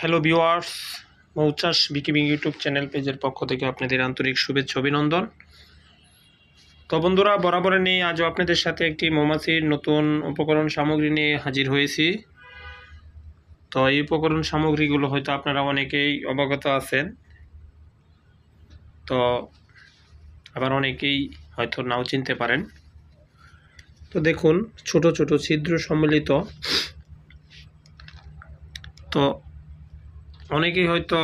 Hello viewers মৌচাষ বিকিবিং YouTube channel পেজের পক্ষ থেকে আপনাদের আন্তরিক শুভেচ্ছা, অভিনন্দন। তো বন্ধুরা, বরাবর নিয়ে আজও আপনাদের সাথে একটি মৌমাছির নতুন উপকরণ সামগ্রী নিয়ে হাজির হয়েছি। তো এই উপকরণ সামগ্রীগুলো হয়তো আপনারা অনেকেই অবগত আছেন। তো আবার অনেকেই হয়তো নাও চিনতে পারেন। তো দেখুন, ছোট ছোট ছিদ্র সম্মিলিত। তো অনেকেই হয়তো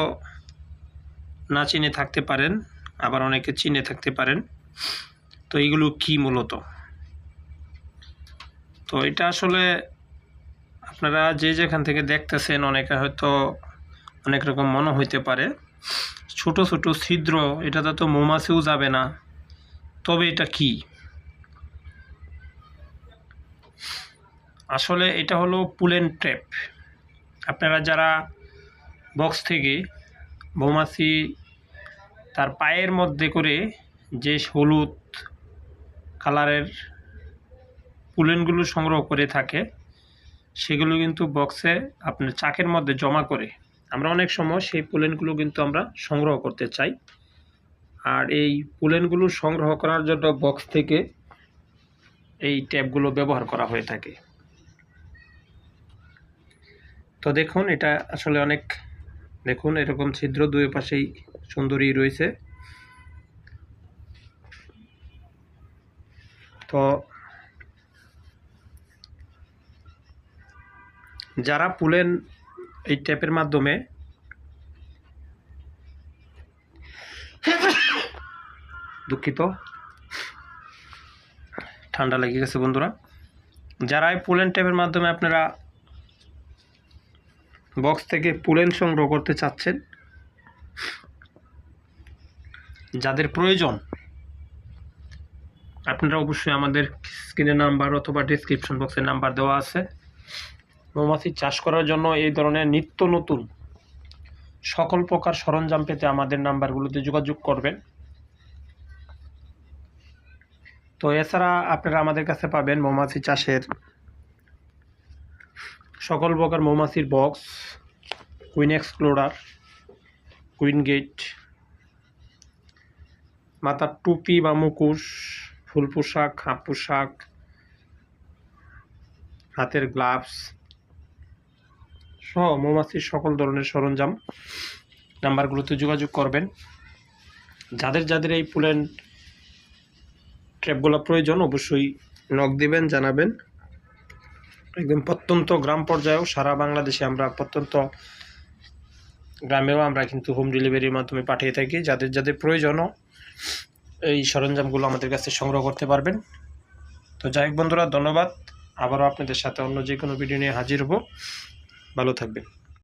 না চিনে থাকতে পারেন, আবার অনেকে চিনে থাকতে পারেন। তো এইগুলো কি মূলত? তো এটা আসলে আপনারা যে যেখান থেকে দেখতেছেন, অনেকে হয়তো অনেক রকম মনে হইতে পারে। ছোট ছোট ছিদ্র, এটাতে তো মৌমাছিও যাবে না। তবে এটা কি? আসলে এটা হলো পুলেন ট্র্যাপ। আপনারা যারা বক্স থেকে মৌমাছি তার পায়ের মধ্যে করে যে হলুদ কালারের পুলেনগুলো সংগ্রহ করে থাকে, সেগুলো কিন্তু বক্সে আপনার চাকের মধ্যে জমা করে। আমরা অনেক সময় সেই পুলেনগুলো কিন্তু আমরা সংগ্রহ করতে চাই। আর এই পুলেনগুলো সংগ্রহ করার জন্য বক্স থেকে এই ট্যাপগুলো ব্যবহার করা হয়ে থাকে। তো দেখুন, এটা আসলে অনেক দেখুন, এরকম ছিদ্র দুই পাশেই সুন্দরী রয়েছে। তো যারা পুলেন এই ট্যাপের মাধ্যমে দুঃখিত, ঠান্ডা লেগে গেছে বন্ধুরা। যারা এই পুলেন ট্যাপের মাধ্যমে আপনারা বক্স থেকে পুলেন সংগ্রহ করতে চাচ্ছেন। যাদের প্রয়োজন, আপনারা অবশ্যই আমাদের স্ক্রিনের নাম্বার অথবা ডিসক্রিপশন বক্সের নাম্বার দেওয়া আছে। মৌমাছি চাষ করার জন্য এই ধরনের নিত্য নতুন সকল প্রকার সরঞ্জাম পেতে আমাদের নাম্বারগুলোতে যোগাযোগ করবেন। তো এছাড়া আপনারা আমাদের কাছে পাবেন মৌমাছি চাষের সকল প্রকার মৌমাছির box queen explorer queen gate মাথার টুপি বা মুখোশ ফুল পোশাক, হাফ পোশাক, হাতের গ্লাভস সহ মৌমাছির সকল ধরনের সরঞ্জাম। নাম্বারগুলোতে যোগাযোগ করবেন। যাদের যাদের এই পুলেন ট্র্যাপগুলো প্রয়োজন অবশ্যই নক দেবেন, জানাবেন। একদম প্রত্যন্ত গ্রাম পর্যায়েও সারা বাংলাদেশে আমরা প্রত্যন্ত গ্রামেও আমরা কিন্তু হোম ডেলিভারির মাধ্যমে পাঠিয়ে থাকি। যাদের যাদের প্রয়োজনও এই সরঞ্জামগুলো আমাদের কাছে সংগ্রহ করতে পারবেন। তো যাই হোক বন্ধুরা, ধন্যবাদ। আবারও আপনাদের সাথে অন্য যে কোনো ভিডিও নিয়ে হাজির হব। ভালো থাকবেন।